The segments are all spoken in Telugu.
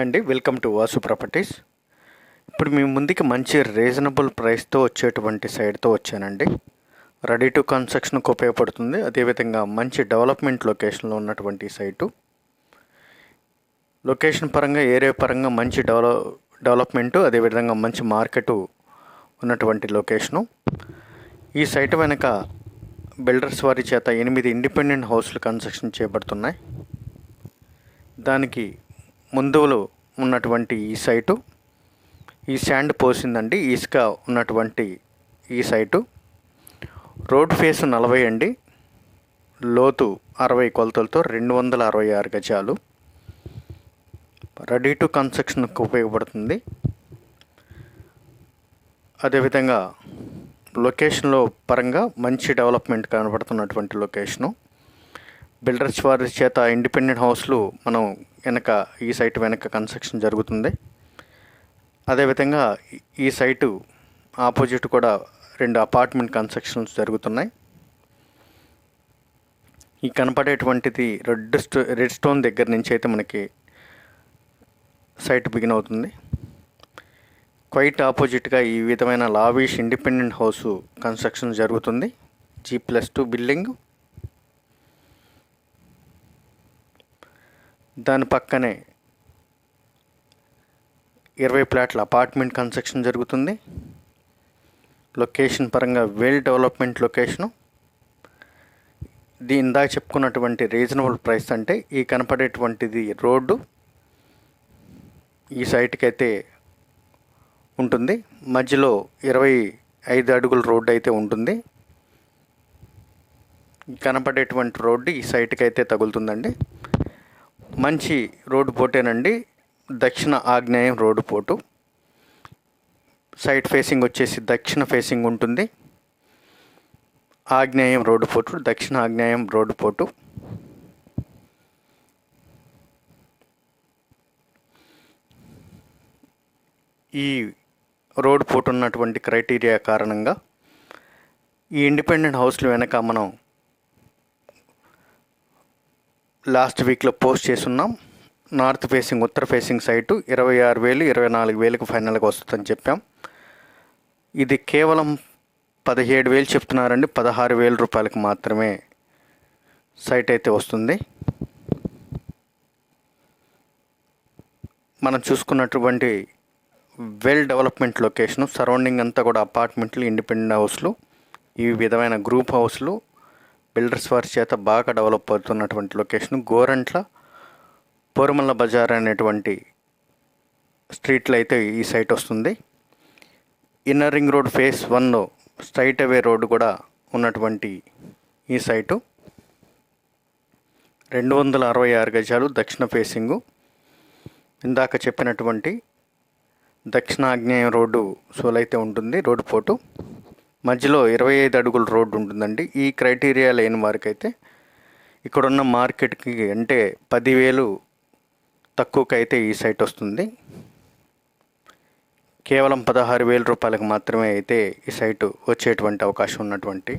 అండి వెల్కమ్ టు వాసు ప్రాపర్టీస్. ఇప్పుడు మీ ముందుకి మంచి రీజనబుల్ ప్రైస్తో వచ్చేటువంటి సైడ్తో వచ్చానండి. రెడీ టు కన్స్ట్రక్షన్కి ఉపయోగపడుతుంది. అదేవిధంగా మంచి డెవలప్మెంట్ లొకేషన్లో ఉన్నటువంటి సైటు. లొకేషన్ పరంగా ఏరియా పరంగా మంచి డెవలప్ డెవలప్మెంటు అదేవిధంగా మంచి మార్కెట్ ఉన్నటువంటి లొకేషను. ఈ సైట్ వెనక బిల్డర్స్ వారి చేత ఎనిమిది ఇండిపెండెంట్ హౌస్లు కన్స్ట్రక్షన్ చేయబడుతున్నాయి. దానికి ముందులో ఉన్నటువంటి ఈ సైటు. ఈ శాండ్ పోసిందండి ఇసుక ఉన్నటువంటి ఈ సైటు. రోడ్ ఫేస్ నలభై అండి. లోతు అరవై కొలతలతో రెండు వందల అరవై ఆరు గజాలు. రెడీ టు కన్స్ట్రక్షన్కి ఉపయోగపడుతుంది. అదేవిధంగా లొకేషన్లో పరంగా మంచి డెవలప్మెంట్ కనబడుతున్నటువంటి లొకేషను. బిల్డర్స్ వారి చేత ఇండిపెండెంట్ హౌస్లు మనం వెనక ఈ సైట్ వెనక కన్స్ట్రక్షన్ జరుగుతుంది. అదేవిధంగా ఈ సైటు ఆపోజిట్ కూడా రెండు అపార్ట్మెంట్ కన్స్ట్రక్షన్స్ జరుగుతున్నాయి. ఈ కనపడేటువంటిది రెడ్ స్టో రెడ్ స్టోన్ దగ్గర నుంచి అయితే మనకి సైట్ బిగిన్ అవుతుంది. క్వైట్ ఆపోజిట్గా ఈ విధమైన లావిష్ ఇండిపెండెంట్ హౌస్ కన్స్ట్రక్షన్ జరుగుతుంది. జీ ప్లస్ టూ బిల్డింగ్ దాని పక్కనే ఇరవై ప్లాట్ల అపార్ట్మెంట్ కన్స్ట్రక్షన్ జరుగుతుంది. లొకేషన్ పరంగా వెల్ డెవలప్మెంట్ లొకేషను. దీని ఇందాక చెప్పుకున్నటువంటి రీజనబుల్ ప్రైస్ అంటే ఈ కనపడేటువంటిది రోడ్డు. ఈ సైట్కి అయితే ఉంటుంది. మధ్యలో ఇరవై ఐదు అడుగుల రోడ్డు అయితే ఉంటుంది. కనపడేటువంటి రోడ్డు ఈ సైట్కి అయితే తగులుతుందండి. మంచి రోడ్డు పోటేనండి. దక్షిణ ఆగ్నేయం రోడ్డు పోటు. సైడ్ ఫేసింగ్ వచ్చేసి దక్షిణ ఫేసింగ్ ఉంటుంది. ఆగ్నేయం రోడ్డు పోటు దక్షిణ ఆగ్నేయం రోడ్డు పోటు. ఈ రోడ్డు పోటు ఉన్నటువంటి క్రైటీరియా కారణంగా ఈ ఇండిపెండెంట్ హౌస్లు వెనక మనం లాస్ట్ వీక్లో పోస్ట్ చేస్తున్నాం. నార్త్ ఫేసింగ్ ఉత్తర ఫేసింగ్ సైటు ఇరవై ఆరు వేలు ఇరవై నాలుగు వేలకు ఫైనల్గా వస్తుందని చెప్పాం. ఇది కేవలం పదిహేడు వేలు చెప్తున్నారండి. పదహారు వేల రూపాయలకు మాత్రమే సైట్ అయితే వస్తుంది. మనం చూసుకున్నటువంటి వెల్ డెవలప్మెంట్ లొకేషను సరౌండింగ్ అంతా కూడా అపార్ట్మెంట్లు ఇండిపెండెంట్ హౌస్లు ఈ విధమైన గ్రూప్ హౌస్లు బిల్డర్స్ వారి చేత బాగా డెవలప్ అవుతున్నటువంటి లొకేషన్ గోరంట్ల పోరుమల్ల బజార్ అనేటువంటి స్ట్రీట్లో అయితే ఈ సైట్ వస్తుంది. ఇన్నర్ రింగ్ రోడ్ ఫేస్ వన్లో స్ట్రైట్ అవే రోడ్డు కూడా ఉన్నటువంటి ఈ సైటు. రెండు వందల అరవై ఆరు గజాలు దక్షిణ ఫేసింగు. ఇందాక చెప్పినటువంటి దక్షిణాగ్నేయం రోడ్డు సోలైతే ఉంటుంది రోడ్డు పోటు. మధ్యలో ఇరవై ఐదు అడుగుల రోడ్డు ఉంటుందండి. ఈ క్రైటీరియా లేని వారికైతే ఇక్కడున్న మార్కెట్కి అంటే పదివేలు తక్కువకైతే ఈ సైట్ వస్తుంది. కేవలం పదహారు వేల రూపాయలకు మాత్రమే అయితే ఈ సైటు వచ్చేటువంటి అవకాశం ఉన్నటువంటి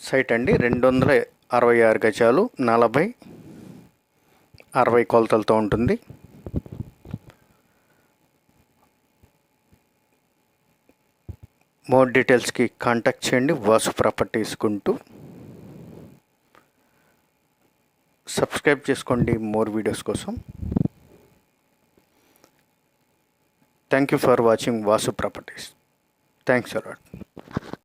సైట్ అండి. రెండు వందల అరవై ఆరు గజాలు నలభై అరవై కొలతలతో ఉంటుంది. మోర్ డీటెయిల్స్కి కాంటాక్ట్ చేయండి. వాసు ప్రాపర్టీస్ గుంటూ సబ్స్క్రైబ్ చేసుకోండి మోర్ వీడియోస్ కోసం. Thank you for watching Vasu properties thanks a lot